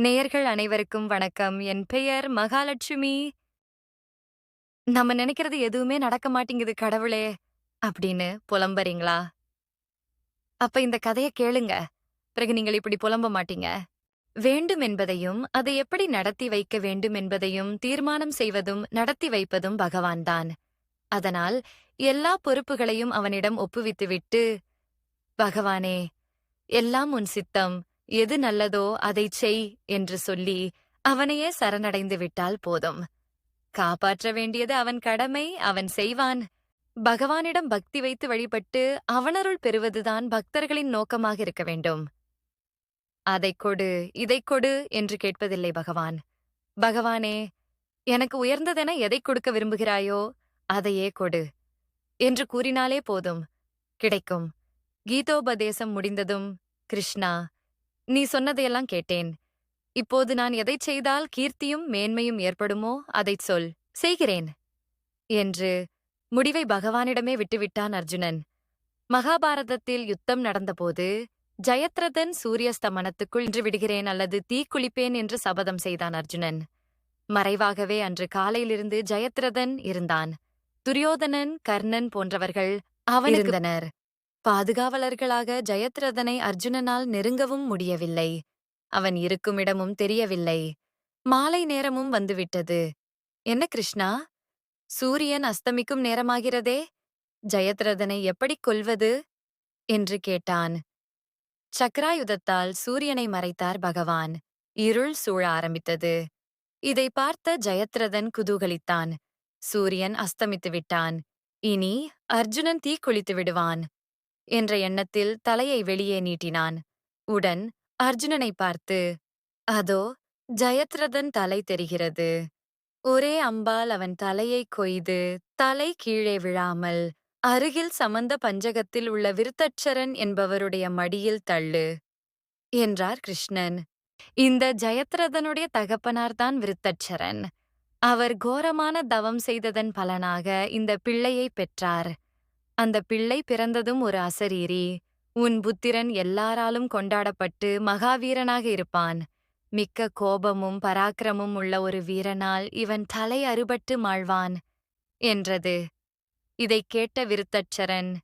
நேயர்கள் அனைவருக்கும் வணக்கம். என் பெயர் மகாலட்சுமி. நம்ம நினைக்கிறது எதுவுமே நடக்க மாட்டேங்குது கடவுளே! அப்படின்னு புலம்புறீங்களா? அப்ப இந்த கதையை கேளுங்க. பிறகு நீங்கள் இப்படி புலம்ப மாட்டீங்க. வேண்டும் என்பதையும், அதை எப்படி நடத்தி வைக்க வேண்டும் என்பதையும் தீர்மானம் செய்வதும், நடத்தி வைப்பதும் பகவான்தான். அதனால், எல்லா பொறுப்புகளையும் அவனிடம் ஒப்புவித்துவிட்டு, பகவானே, எல்லாம் உன் சித்தம். எது நல்லதோ அதைச் செய் என்று சொல்லி அவனையே சரணடைந்து விட்டால் போதும். காப்பாற்ற வேண்டியது அவன் கடமை, அவன் செய்வான். பகவானிடம் பக்தி வைத்து வழிபட்டு அவனருள் பெறுவதுதான் பக்தர்களின் நோக்கமாக இருக்க வேண்டும். அதைக் கொடு, இதைக் கொடு என்று கேட்பதில்லை பகவான். பகவானே, எனக்கு உயர்ந்ததென எதைக் கொடுக்க விரும்புகிறாயோ, அதையே கொடு என்று கூறினாலே போதும். கிடைக்கும். கீதோபதேசம் முடிந்ததும், கிருஷ்ணா, நீ சொன்னதையெல்லாம் கேட்டேன். இப்போது நான் எதைச் செய்தால் கீர்த்தியும் மேன்மையும் ஏற்படுமோ அதைச் சொல். செய்கிறேன். என்று முடிவை பகவானிடமே விட்டுவிட்டான் அர்ஜுனன். மகாபாரதத்தில் யுத்தம் நடந்தபோது ஜெயத்ரதன் சூரியஸ்தமனத்துக்குள் நின்று விடுகிறேன் அல்லது தீக்குளிப்பேன் என்று சபதம் செய்தான் அர்ஜுனன். மறைவாகவே அன்று காலையிலிருந்து ஜெயத்ரதன் இருந்தான். துரியோதனன் கர்ணன் போன்றவர்கள் அவனிருந்தனர். பாதுகாவலர்களாக ஜெயத்ரதனை அர்ஜுனனால் நெருங்கவும் முடியவில்லை. அவன் இருக்குமிடமும் தெரியவில்லை. மாலை நேரமும் வந்துவிட்டது. என்ன கிருஷ்ணா? சூரியன் அஸ்தமிக்கும் நேரமாகிறதே. ஜெயத்ரதனை எப்படிக் கொல்வது? என்று கேட்டான். சக்ராயுதத்தால் சூரியனை மறைத்தார் பகவான். இருள் சூழ ஆரம்பித்தது. இதை பார்த்த ஜெயத்ரதன் குதூகலித்தான். சூரியன் அஸ்தமித்து விட்டான். இனி அர்ஜுனன் தீக்குளித்து விடுவான். என்ற எண்ணத்தில் தலையை வெளியே நீட்டினான். உடன் அர்ஜுனனை பார்த்து, அதோ ஜெயத்ரதன் தலை தெரிகிறது. ஒரே அம்பால் அவன் தலையைக் கொய்து, தலை கீழே விழாமல், அருகில் சமந்த பஞ்சகத்தில் உள்ள விருத்தட்சரன் என்பவருடைய மடியில் தள்ளு. என்றார் கிருஷ்ணன். இந்த ஜெயத்ரதனுடைய தகப்பனார்தான் விருத்தட்சரன். அவர் கோரமான தவம் செய்ததன் பலனாக இந்த பிள்ளையைப் பெற்றார். அந்த பிள்ளை பிறந்ததும் ஒரு அசரீரி. உன் புத்திரன் எல்லாராலும் கொண்டாடப்பட்டு மகாவீரனாக இருப்பான். மிக்க கோபமும் பராக்கிரமும் உள்ள ஒரு வீரனால் இவன் தலை அறுபட்டு மாழ்வான். என்றது. இதைக் கேட்ட விருத்தட்சரன்.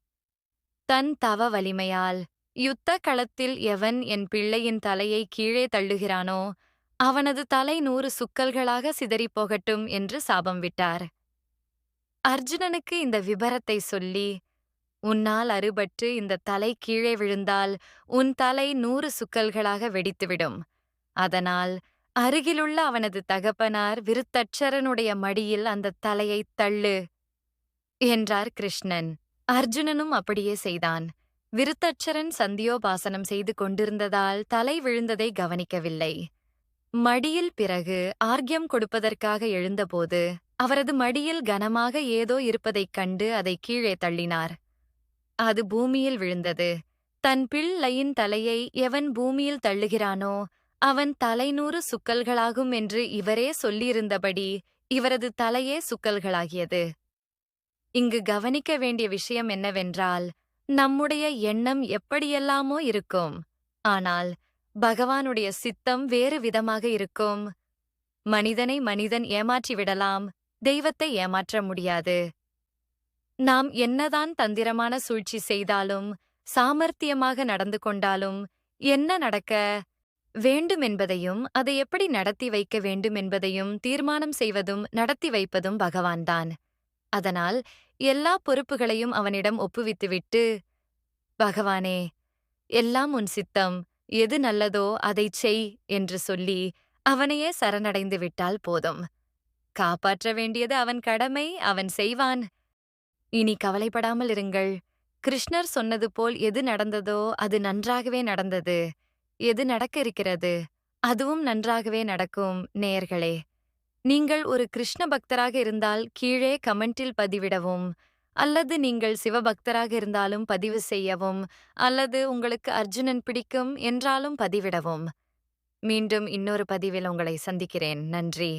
தன் தவ வலிமையால் யுத்த களத்தில் எவன் என் பிள்ளையின் தலையை கீழே தள்ளுகிறானோ அவனது தலை நூறு சுக்கல்களாக சிதறிப் போகட்டும் என்று சாபம் விட்டார். அர்ஜுனனுக்கு இந்த விபரத்தை சொல்லி உன்னால் அறுபட்டு இந்த தலை கீழே விழுந்தால் உன் தலை நூறு சுக்கல்களாக வெடித்துவிடும். அதனால் அருகிலுள்ள அவனது தகப்பனார் விருத்தட்சரனுடைய மடியில் அந்த தலையைத் தள்ளு. என்றார் கிருஷ்ணன். அர்ஜுனனும் அப்படியே செய்தான். விருத்தட்சரன் சந்தியோபாசனம் செய்து கொண்டிருந்ததால் தலை விழுந்ததை கவனிக்கவில்லை. மடியில் பிறகு ஆர்கியம் கொடுப்பதற்காக எழுந்தபோது அவரது மடியில் கனமாக ஏதோ இருப்பதைக் கண்டு அதை கீழே தள்ளினார். அது பூமியில் விழுந்தது. தன் பிள்ளையின் தலையை எவன் பூமியில் தள்ளுகிறானோ அவன் தலைநூறு சுக்கல்களாகும் என்று இவரே சொல்லியிருந்தபடி இவரது தலையே சுக்கல்களாகியது. இங்கு கவனிக்க வேண்டிய விஷயம் என்னவென்றால் நம்முடைய எண்ணம் எப்படியெல்லாமோ இருக்கும். ஆனால் பகவானுடைய சித்தம் வேறு விதமாக இருக்கும். மனிதனை மனிதன் ஏமாற்றிவிடலாம், தெய்வத்தை ஏமாற்ற முடியாது. நாம் என்னதான் தந்திரமான சூழ்ச்சி செய்தாலும், சாமர்த்தியமாக நடந்து கொண்டாலும், என்ன நடக்க வேண்டும் என்பதையும், அதை எப்படி நடத்தி வைக்க வேண்டும் என்பதையும் தீர்மானம் செய்வதும், நடத்தி வைப்பதும் பகவான்தான். அதனால் எல்லா பொறுப்புகளையும் அவனிடம் ஒப்புவித்துவிட்டு, பகவானே, எல்லாம் உன் சித்தம். எது நல்லதோ அதைச் செய் என்று சொல்லி அவனையே சரணடைந்து விட்டால் போதும். காப்பாற்ற வேண்டியது அவன் கடமை, அவன் செய்வான். இனி கவலைப்படாமல் இருங்கள். கிருஷ்ணர் சொன்னது போல் எது நடந்ததோ அது நன்றாகவே நடந்தது. எது நடக்க இருக்கிறது அதுவும் நன்றாகவே நடக்கும் நேயர்களே. நீங்கள் ஒரு கிருஷ்ண பக்தராக இருந்தால் கீழே கமெண்டில் பதிவிடவும். அல்லது நீங்கள் சிவபக்தராக இருந்தாலும் பதிவு செய்யவும். அல்லது உங்களுக்கு அர்ஜுனன் பிடிக்கும் என்றாலும் பதிவிடவும். மீண்டும் இன்னொரு பதிவில் உங்களை சந்திக்கிறேன். நன்றி.